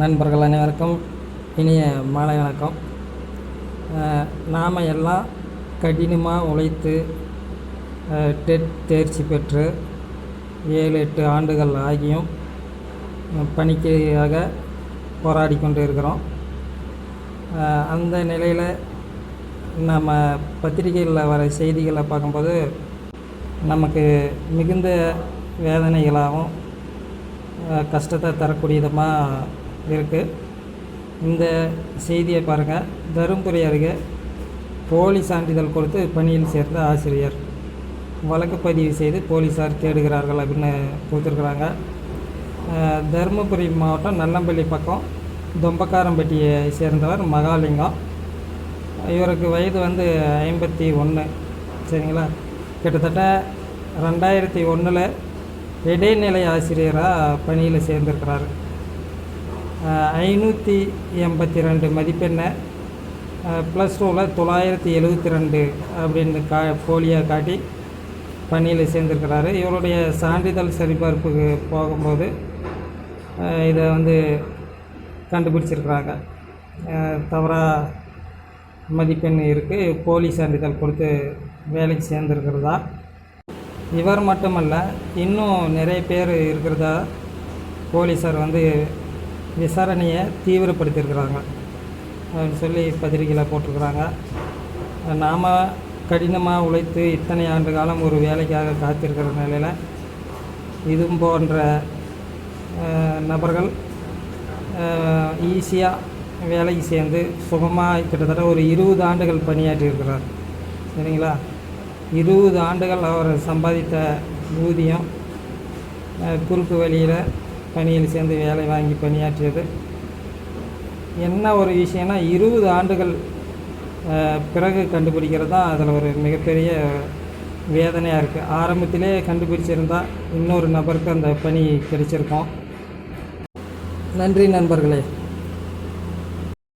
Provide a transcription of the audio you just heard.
நண்பர்கள் அனைவருக்கும் இனிய மாலை வணக்கம். நாம் எல்லாம் கடினமாக உழைத்து டெட் தேர்ச்சி பெற்று ஏழு எட்டு ஆண்டுகள் ஆகியும் பணிக்காக போராடி கொண்டு இருக்கிறோம் அந்த நிலையில் நம்ம பத்திரிகைகளில் வர செய்திகளை பார்க்கும்போது நமக்கு மிகுந்த வேதனைகளாகவும் கஷ்டத்தை தரக்கூடியதமாக இருக்குது இந்த செய்தியை பாருங்கள் தருமபுரி அருகே போலி சான்றிதழ் கொடுத்து பணியில் சேர்ந்த ஆசிரியர். வழக்கு பதிவு செய்து போலீஸார் தேடுகிறார்கள் அப்படின்னு கொடுத்துருக்குறாங்க. தருமபுரி மாவட்டம் நல்லம்பள்ளி பக்கம் தொம்பக்காரம்பட்டியை சேர்ந்தவர் மகாலிங்கம். இவருக்கு வயது வந்து ஐம்பத்தி ஒன்று சரிங்களா? கிட்டத்தட்ட ரெண்டாயிரத்தி ஒன்றில் இடைநிலை ஆசிரியராக பணியில் சேர்ந்திருக்கிறாரு. ஐநூற்றி எண்பத்தி ரெண்டு மதிப்பெண்ணை ப்ளஸ் டூவில் தொள்ளாயிரத்தி எழுபத்தி ரெண்டு அப்படின்னு கா போலியாக காட்டி பணியில் சேர்ந்துருக்கிறாரு. இவருடைய சான்றிதழ் சரிபார்ப்புக்கு போகும்போது இதை வந்து கண்டுபிடிச்சிருக்கிறாங்க. தவறாக மதிப்பெண் இருக்குது போலி சான்றிதழ் கொடுத்து வேலைக்கு சேர்ந்துருக்கிறதா? இவர் மட்டுமல்ல இன்னும் நிறைய பேர் இருக்கிறதா? போலீஸார் வந்து விசாரணையை தீவிரப்படுத்தியிருக்கிறாங்க. அப்படின்னு சொல்லி பத்திரிக்கையில் போட்டிருக்கிறாங்க. நாம் கடினமாக உழைத்து இத்தனை ஆண்டு காலம் ஒரு வேலைக்காக காத்திருக்கிற நிலையில் இது போன்ற நபர்கள் ஈஸியாக வேலைக்கு சேர்ந்து சுகமாக கிட்டத்தட்ட ஒரு இருபது ஆண்டுகள் பணியாற்றி இருக்கிறார். சரிங்களா? இருபது ஆண்டுகள் அவர் சம்பாதித்த ஊதியம் குறுக்கு வழியில் பணியில் சேர்ந்து வேலை வாங்கி பணியாற்றியது. என்ன ஒரு விஷயம்னா இருபது ஆண்டுகள் பிறகு கண்டுபிடிக்கிறது தான் அதில் ஒரு மிகப்பெரிய வேதனையாக இருக்குது ஆரம்பத்திலே கண்டுபிடிச்சிருந்தால் இன்னொரு நபருக்கு அந்த பணி கிடைச்சிருக்கோம். நன்றி நண்பர்களே.